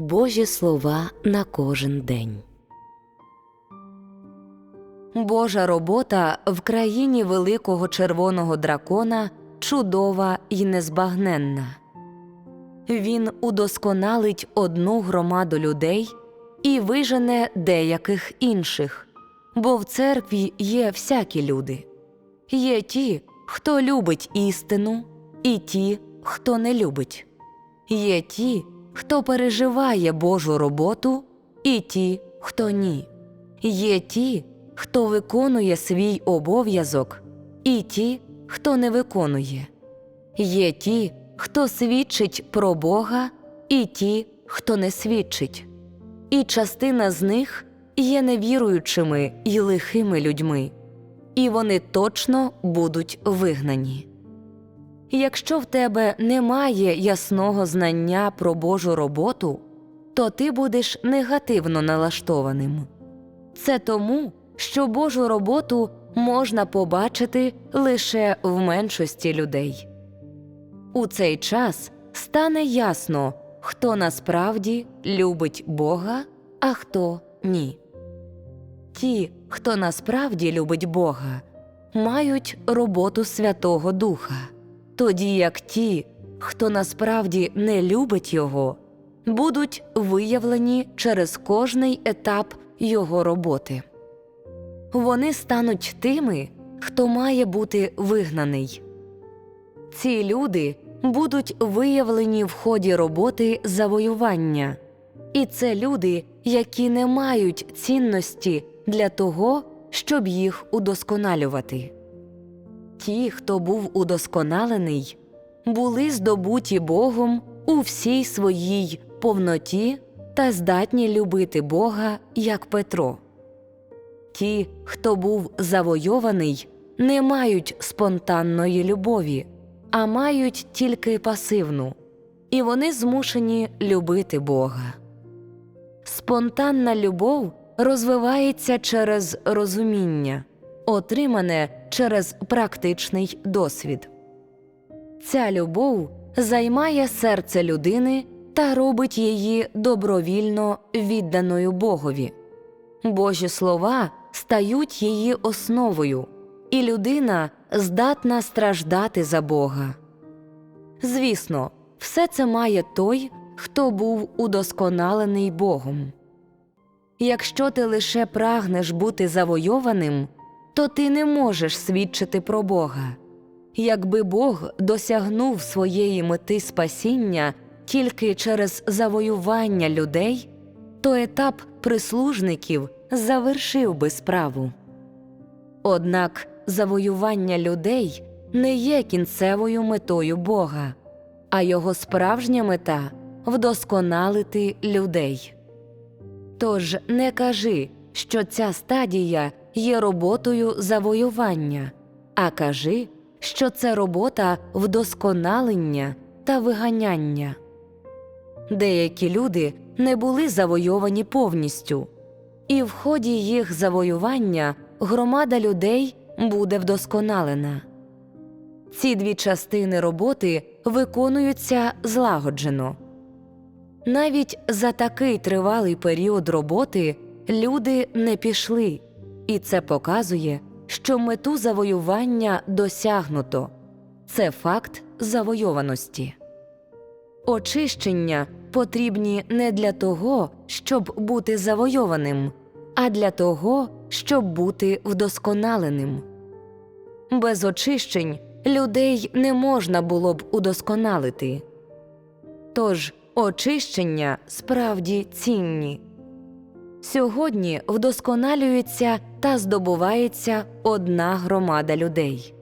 Божі слова на кожен день. Божа робота в країні великого червоного дракона чудова і незбагненна. Він удосконалить одну громаду людей і вижене деяких інших, бо в церкві є всякі люди. Є ті, хто любить істину, і ті, хто не любить. Є ті, хто переживає Божу роботу, і ті, хто ні. Є ті, хто виконує свій обов'язок, і ті, хто не виконує. Є ті, хто свідчить про Бога, і ті, хто не свідчить. І частина з них є невіруючими й лихими людьми, і вони точно будуть вигнані. Якщо в тебе немає ясного знання про Божу роботу, то ти будеш негативно налаштованим. Це тому, що Божу роботу можна побачити лише в меншості людей. У цей час стане ясно, хто насправді любить Бога, а хто ні. Ті, хто насправді любить Бога, мають роботу Святого Духа, тоді як ті, хто насправді не любить Його, будуть виявлені через кожний етап Його роботи. Вони стануть тими, хто має бути вигнаний. Ці люди будуть виявлені в ході роботи завоювання, і це люди, які не мають цінності для того, щоб їх удосконалювати. Ті, хто був удосконалений, були здобуті Богом у всій своїй повноті та здатні любити Бога як Петро. Ті, хто був завойований, не мають спонтанної любові, а мають тільки пасивну, і вони змушені любити Бога. Спонтанна любов розвивається через розуміння, отримане через практичний досвід. Ця любов займає серце людини та робить її добровільно відданою Богові. Божі слова стають її основою, і людина здатна страждати за Бога. Звісно, все це має той, хто був удосконалений Богом. Якщо ти лише прагнеш бути завойованим, то ти не можеш свідчити про Бога. Якби Бог досягнув своєї мети спасіння тільки через завоювання людей, то етап прислужників завершив би справу. Однак завоювання людей не є кінцевою метою Бога, а його справжня мета вдосконалити людей. Тож не кажи, що ця стадія є роботою завоювання, а кажи, що це робота вдосконалення та виганяння. Деякі люди не були завойовані повністю, і в ході їх завоювання громада людей буде вдосконалена. Ці дві частини роботи виконуються злагоджено. Навіть за такий тривалий період роботи люди не пішли, і це показує, що мету завоювання досягнуто це факт завойованості. Очищення потрібні не для того, щоб бути завойованим, а для того, щоб бути вдосконаленим. Без очищень людей не можна було б удосконалити. Тож очищення справді цінні. Сьогодні вдосконалюється та здобувається одна громада людей.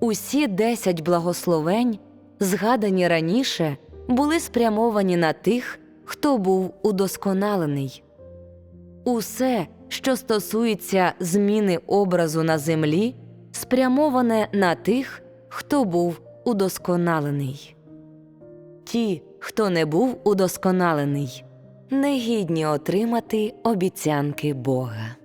Усі десять благословень, згадані раніше, були спрямовані на тих, хто був удосконалений. Усе, що стосується зміни образу на землі, спрямоване на тих, хто був удосконалений. Ті, хто не був удосконалений, не гідні отримати обіцянки Бога.